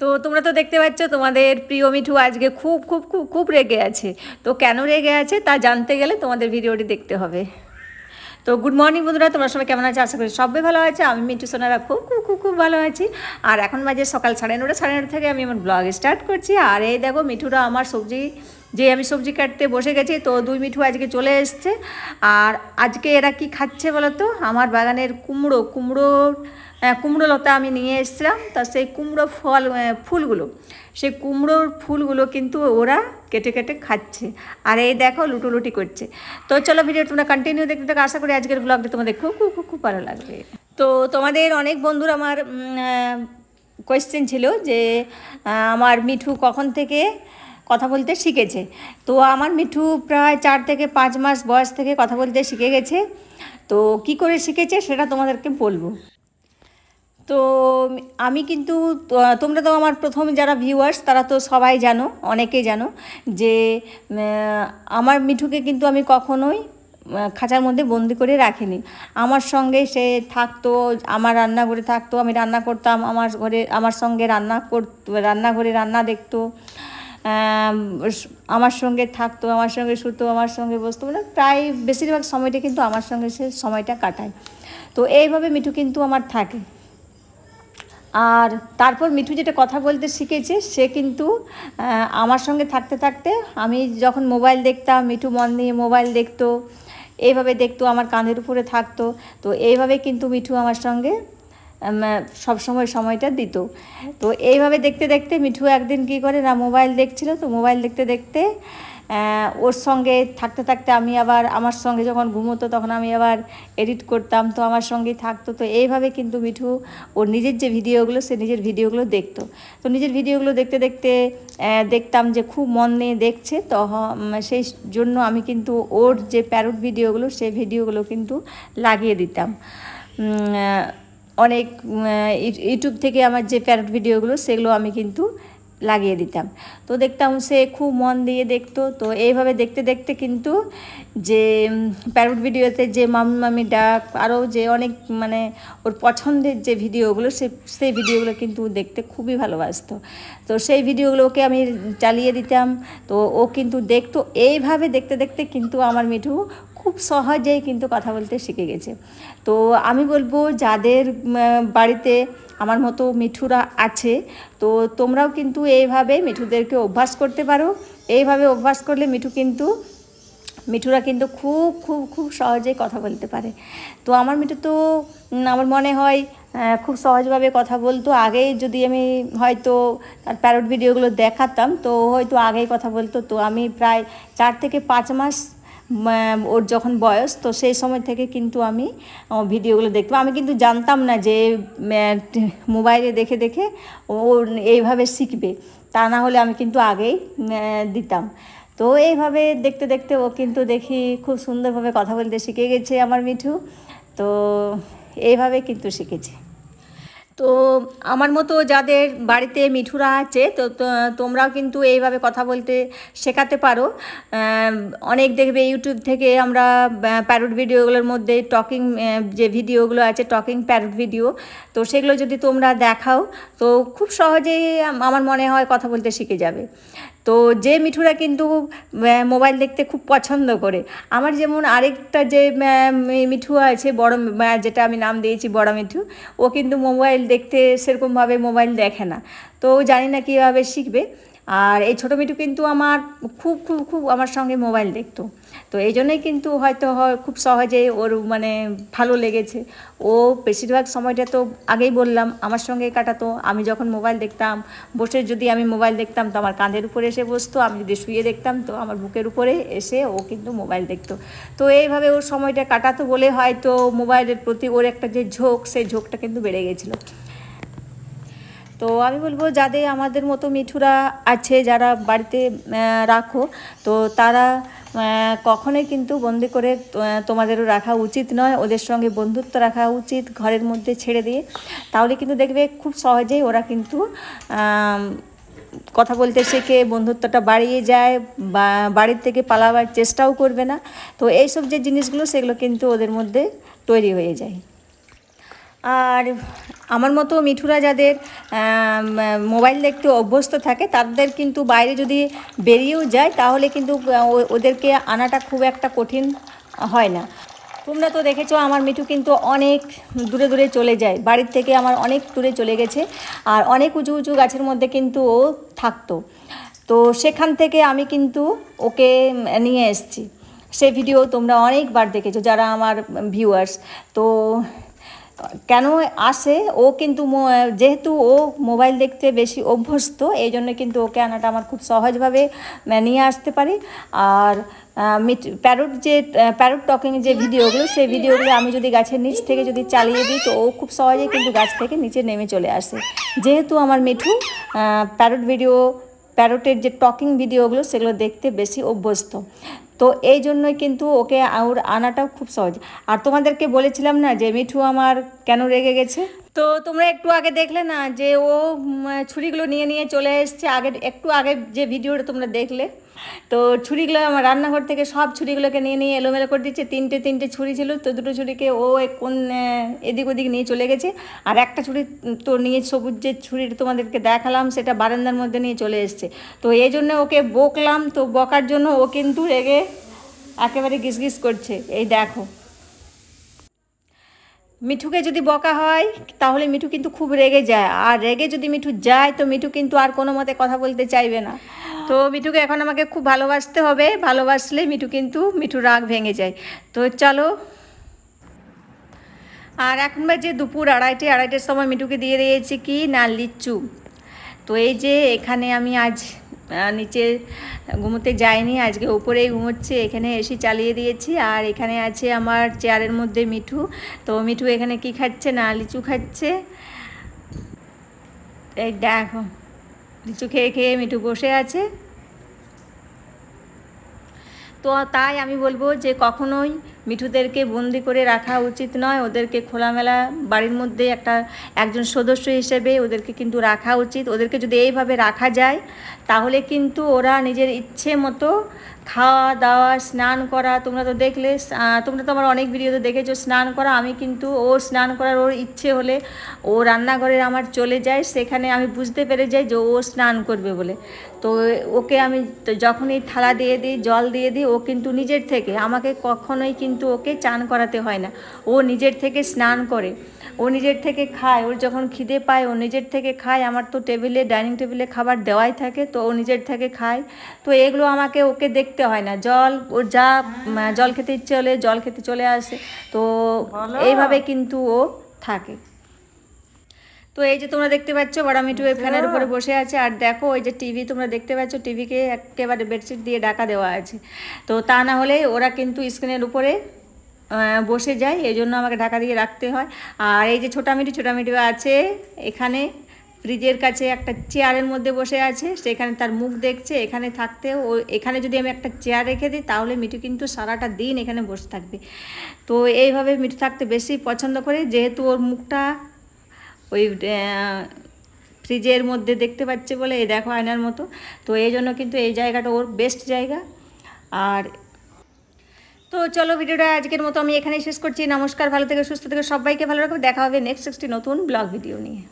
তো তোমরা তো দেখতে পাচ্ছ, তোমাদের প্রিয় মিঠু আজকে খুব খুব খুব খুব রেগে আছে। তো কেন রেগে আছে তা জানতে গেলে তোমাদের ভিডিওটি দেখতে হবে। তো গুড মর্নিং বন্ধুরা, তোমরা সবাই কেমন আছে? আশা করি সবাই ভালো আছে। আমি মিঠু সোনারা খুব খুব খুব খুব ভালো আছি। আর এখন বাজে সকাল সাড়ে নটা সাড়ে নটা থেকে আমি আমার ব্লগ স্টার্ট করছি। আর এই দেখো মিঠুরা আমার সবজি, যে আমি সবজি কাটতে বসে গেছি, তো দুই মিঠু আজকে চলে এসছে। আর আজকে এরা কি খাচ্ছে বলো তো? আমার বাগানের কুমড়ো, কুমড়োর কুমড়ো লতা আমি নিয়ে এসেছিলাম। তা সেই কুমড়ো ফল ফুলগুলো, সেই কুমড়োর ফুলগুলো কিন্তু ওরা কেটে কেটে খাচ্ছে। আর এই দেখো লুটোলুটি করছে। তো চলো ভিডিও তোমরা কন্টিনিউ দেখতে থাকো। আশা করি আজকের ব্লগটা তোমাদের খুব খুব খুব ভালো লাগবে। তো তোমাদের অনেক বন্ধুর আমার কোয়েশ্চেন ছিল যে আমার মিঠু কখন থেকে কথা বলতে শিখেছে। তো আমার মিঠু প্রায় চার থেকে পাঁচ মাস বয়স থেকে কথা বলতে শিখে গেছে। তো কি করে শিখেছে সেটা তোমাদেরকে বলব। তো আমি কিন্তু তোমরা তো আমার প্রথম যারা ভিউয়ার্স তারা তো সবাই জানো অনেকেই জানো, যে আমার মিঠুকে কিন্তু আমি কখনোই খাঁচার মধ্যে বন্দি করে রাখিনি। আমার সঙ্গে সে থাকতো, আমার রান্নাঘরে থাকতো, আমি রান্না করতাম, আমার ঘরে, আমার সঙ্গে রান্না কর, রান্নাঘরে রান্না দেখতো আমার সঙ্গে থাকতো, আমার সঙ্গে শুতো, আমার সঙ্গে বসতো মানে প্রায় বেশিরভাগ সময়টা কিন্তু আমার সঙ্গে সে সময়টা কাটায়। তো এইভাবে মিঠু কিন্তু আমার থাকে। আর তারপর মিঠু যেটা কথা বলতে শিখেছে, সে কিন্তু আমার সঙ্গে থাকতে থাকতে আমি যখন মোবাইল দেখতাম, মিঠু মন নিয়ে মোবাইল দেখতো, এইভাবে দেখতো, আমার কাঁধের উপরে থাকতো, তো এইভাবে কিন্তু মিঠু আমার সঙ্গে সব সময় সময়টা দিত। তো এইভাবে দেখতে দেখতে মিঠু একদিন কী করে না, মোবাইল দেখছিল, তো মোবাইল দেখতে দেখতে ওর সঙ্গে থাকতে থাকতে আমি আবার আমার সঙ্গে যখন ঘুমোতো তখন আমি আবার এডিট করতাম, তো আমার সঙ্গেই থাকতো। তো এইভাবে কিন্তু মিঠু ওর নিজের যে ভিডিওগুলো, সে নিজের ভিডিওগুলো দেখতো। তো নিজের ভিডিওগুলো দেখতে দেখতে দেখতাম যে খুব মন নিয়ে দেখছে, তো সেই জন্য আমি কিন্তু ওর যে প্যারোট ভিডিওগুলো, সেই ভিডিওগুলো কিন্তু লাগিয়ে দিতাম। অনেক ইউটিউব থেকে আমার যে প্যারট ভিডিওগুলো, সেগুলো আমি কিন্তু লাগিয়ে দিতাম। তো দেখতাম সে খুব মন দিয়ে দেখতো। তো এইভাবে দেখতে দেখতে কিন্তু যে প্যারট ভিডিওতে যে মামি মামি ডাক, আরও যে অনেক মানে ওর পছন্দের যে ভিডিওগুলো, সে, সেই ভিডিওগুলো কিন্তু দেখতে খুবই ভালোবাসতো। তো সেই ভিডিওগুলো ওকে আমি চালিয়ে দিতাম। তো ও কিন্তু দেখতো। এইভাবে দেখতে দেখতে কিন্তু আমার মিঠু খুব সহজেই কিন্তু কথা বলতে শিখে গেছে। তো আমি বলব, যাদের বাড়িতে আমার মতো মিঠুরা আছে। তো তোমরাও কিন্তু এইভাবে মিঠুদেরকে অভ্যাস করতে পারো। এইভাবে অভ্যাস করলে মিঠু কিন্তু, মিঠুরা কিন্তু খুব খুব খুব সহজেই কথা বলতে পারে। তো আমার মিঠু তো আমার মনে হয় খুব সহজভাবে কথা বলতো। আগেই যদি আমি হয়তো তার প্যারট ভিডিওগুলো দেখাতাম, তো হয়তো আগেই কথা বলতো। তো আমি প্রায় চার থেকে পাঁচ মাস ওর যখন বয়স, তো সেই সময় থেকে কিন্তু আমি ভিডিওগুলো দেখতাম। আমি কিন্তু জানতাম না যে মোবাইলে দেখে দেখে ও এইভাবে শিখবে। তা না হলে আমি কিন্তু আগেই দিতাম। তো এইভাবে দেখতে দেখতে ও কিন্তু দেখি খুব সুন্দরভাবে কথা বলতে শিখে গেছে আমার মিঠু। তো এইভাবে কিন্তু শিখেছে। তো আমার মতো যাদের বাড়িতে মিঠুরা আছে, তো তোমরাও কিন্তু এইভাবে কথা বলতে শেখাতে পারো। অনেক দেখবে ইউটিউব থেকে আমরা প্যারোট ভিডিওগুলোর মধ্যে টকিং যে ভিডিওগুলো আছে টকিং প্যারোট ভিডিও তো সেগুলো যদি তোমরা দেখাও, তো খুব সহজেই আমার মনে হয় কথা বলতে শিখে যাবে। তো যে মিঠুরা কিন্তু মোবাইল দেখতে খুব পছন্দ করে। আমার যেমন আরেকটা যে মিঠু আছে, বড় যেটা আমি নাম দিয়েছি, বড় মিঠু, ও কিন্তু মোবাইল দেখতে সেরকমভাবে মোবাইল দেখে না। তো জানি না কীভাবে শিখবে। আর এই ছোটো মিঠু কিন্তু আমার খুব খুব খুব আমার সঙ্গে মোবাইল দেখতো। তো এই জন্যই কিন্তু হয়তো হয় খুব সহজে ওর মানে ভালো লেগেছে। ও বেশিরভাগ সময়টা তো আগেই বললাম, আমার সঙ্গে কাটাতো। আমি যখন মোবাইল দেখতাম, বসে যদি আমি মোবাইল দেখতাম তো আমার কাঁধের উপরে এসে বসতো, আমি যদি শুয়ে দেখতাম তো আমার বুকের উপরে এসে ও কিন্তু মোবাইল দেখতো। তো এইভাবে ওর সময়টা কাটাতো বলে হয়তো মোবাইলের প্রতি ওর একটা যে ঝোঁক, সেই ঝোঁকটা কিন্তু বেড়ে গেছিল। তো আমি বলব, যাদের আমাদের মতো মিঠুরা আছে, যারা বাড়িতে রাখো, তো তারা কখনোই কিন্তু বন্দি করে তোমাদেরও রাখা উচিত নয়, ওদের সঙ্গে বন্ধুত্ব রাখা উচিত, ঘরের মধ্যে ছেড়ে দিয়ে। তাহলে কিন্তু দেখবে খুব সহজেই ওরা কিন্তু কথা বলতে শেখে, বন্ধুত্বটা বাড়িয়ে যায়, বা বাড়ির থেকে পালাবার চেষ্টাও করবে না। তো এইসব যে জিনিসগুলো, সেগুলো কিন্তু ওদের মধ্যে তৈরি হয়ে যায়। আর আমার মতো মিঠুরা যাদের মোবাইল দেখতে অভ্যস্ত থাকে, তাদের কিন্তু বাইরে যদি বেরিয়েও যায়, তাহলে কিন্তু ওদেরকে আনাটা খুব একটা কঠিন হয় না। তোমরা তো দেখেছ, আমার মিঠু কিন্তু অনেক দূরে দূরে চলে যায়। বাড়ির থেকে আমার অনেক দূরে চলে গেছে। আর অনেক উঁচু উঁচু গাছের মধ্যে কিন্তু ও থাকতো। তো সেখান থেকে আমি কিন্তু ওকে নিয়ে এসেছি। সে ভিডিও তোমরা অনেকবার দেখেছ, যারা আমার ভিউয়ার্স তো কেন আসে? ও কিন্তু যেহেতু ও মোবাইল দেখতে বেশি অভ্যস্ত, এই জন্য কিন্তু ওকে আনাটা আমার খুব সহজভাবে নিয়ে আসতে পারি। আর মিট, প্যারোট যে প্যারোট টকিং যে ভিডিওগুলো, সেই ভিডিওগুলো আমি যদি গাছের নিচ থেকে যদি চালিয়ে দিই, তো ও খুব সহজেই কিন্তু গাছ থেকে নিচে নেমে চলে আসে। যেহেতু আমার মিঠু প্যারোট ভিডিও, প্যারোটের যে টকিং ভিডিওগুলো, সেগুলো দেখতে বেশি অভ্যস্ত। তো এই জন্যই কিন্তু ওকে আউর আনাটাও খুব সহজ। আর তোমাদেরকে বলেছিলাম না যে মিঠু আমার কেন রেগে গেছে? তো তোমরা একটু আগে দেখলে না যে ও ছুরিগুলো নিয়ে নিয়ে চলে এসছে আগে একটু আগে যে ভিডিওটা তোমরা দেখলে। তো ছুরিগুলো আমার রান্নাঘর থেকে সব ছুরিগুলোকে নিয়ে নিয়ে এলোমেলো করে দিচ্ছে। তিনটে তিনটে ছুরি ছিল, তো দুটো ছুরিকে ও কোন এদিক ওদিক নিয়ে চলে গেছে। আর একটা ছুরি তো নিয়ে সবুজ যে ছুরিটা তোমাদেরকে দেখালাম, সেটা বারান্দার মধ্যে নিয়ে চলে এসছে। তো এই জন্য ওকে বকলাম, তো বকার জন্য ও কিন্তু রেগে একেবারে গিসগিস করছে। এই দেখো। মিঠুকে যদি বকা হয়, তাহলে মিঠু কিন্তু খুব রেগে যায়। আর রেগে যদি মিঠু যায়, তো মিঠু কিন্তু আর কোনো মতে কথা বলতে চাইবে না। তো মিঠুকে এখন আমাকে খুব ভালোবাসতে হবে। ভালোবাসলে মিঠু কিন্তু মিঠু রাগ ভেঙে যায়। তো চলো। আর এখন যে দুপুর আড়াইটে। আড়াইটের সময় মিঠুকে দিয়ে দিয়েছি কি? না, লিচু। তো এই যে এখানে আমি আজ নিচে ঘুমোতে যাইনি, আজকে উপরেই ঘুমোচ্ছে, এখানে এসি চালিয়ে দিয়েছি, আর এখানে আছে আমার চেয়ারের মধ্যে মিঠু। তো মিঠু এখানে কি খাচ্ছে না, লিচু খাচ্ছে? এই দেখো, লিচু খেয়ে খেয়ে মিঠু বসে আছে। তো তাই আমি বলব যে কখনোই মিঠুদেরকে বন্দি করে রাখা উচিত নয়। ওদেরকে খোলামেলা বাড়ির মধ্যে একটা, একজন সদস্য হিসেবে ওদেরকে কিন্তু রাখা উচিত। ওদেরকে যদি এইভাবে রাখা যায়, তাহলে কিন্তু ওরা নিজের ইচ্ছে মতো খাওয়া দাওয়া, স্নান করা, তোমরা তো দেখলে তোমরা তো আমার অনেক ভিডিওতে দেখেছ, স্নান করা, আমি কিন্তু ও স্নান করার ওর ইচ্ছে হলে ও রান্নাঘরে আমার চলে যায়, সেখানে আমি বুঝতে পেরে যাই যে ও স্নান করবে বলে। তো ওকে আমি যখনই থালা দিয়ে দিই, জল দিয়ে দিই, ও কিন্তু নিজের থেকে, আমাকে কখনোই কিন্তু ওকে চান করাতে হয় না। ও নিজের থেকে স্নান করে ও নিজের থেকে খায় ওর যখন খিদে পায় ও নিজের থেকে খায়। আমার তো টেবিলে ডাইনিং টেবিলে খাবার দেওয়াই থাকে তো ও নিজের থেকে খায়। তো এগুলো আমাকে ওকে দেখতে হয় না। জল ও যা জল খেতে ইচ্ছে হলে জল খেতে চলে আসে। তো এইভাবে কিন্তু ও থাকে। তো এই যে তোমরা দেখতে পাচ্ছ বড় মিঠু এই ফ্যানের উপরে বসে আছে। আর দেখো ওই যে টিভি তোমরা দেখতে পাচ্ছ টিভিকে একেবারে বেডশিট দিয়ে ডাকা দেওয়া আছে। তো তা না হলে ওরা কিন্তু স্ক্রিনের উপরে বসে যায়। এই জন্য আমাকে ঢাকা দিয়ে রাখতে হয়। আর এই যে ছোটা মিঠু ছোটা মিঠু আছে। এখানে ফ্রিজের কাছে একটা চেয়ারের মধ্যে বসে আছে। সেখানে তার মুখ দেখছে এখানে থাকতে ও এখানে যদি আমি একটা চেয়ার রেখে দিই তাহলে মিঠু কিন্তু সারাটা দিন এখানে বসে থাকবে। তো এইভাবে মিঠু থাকতে বেশি পছন্দ করে। যেহেতু ওর মুখটা ওই ফ্রিজের মধ্যে দেখতে পাচ্ছে বলে এই দেখো আয়নার মতো। তো এই জন্য কিন্তু এই জায়গাটা ওর বেস্ট জায়গা। আর তো চলো ভিডিওটা আজকের মতো আমি এখানেই শেষ করছি। নমস্কার, ভালো থেকে, সুস্থ থেকে, সবাইকে ভালো রাখবে দেখা হবে নেক্সট একটি নতুন ব্লগ ভিডিও নিয়ে।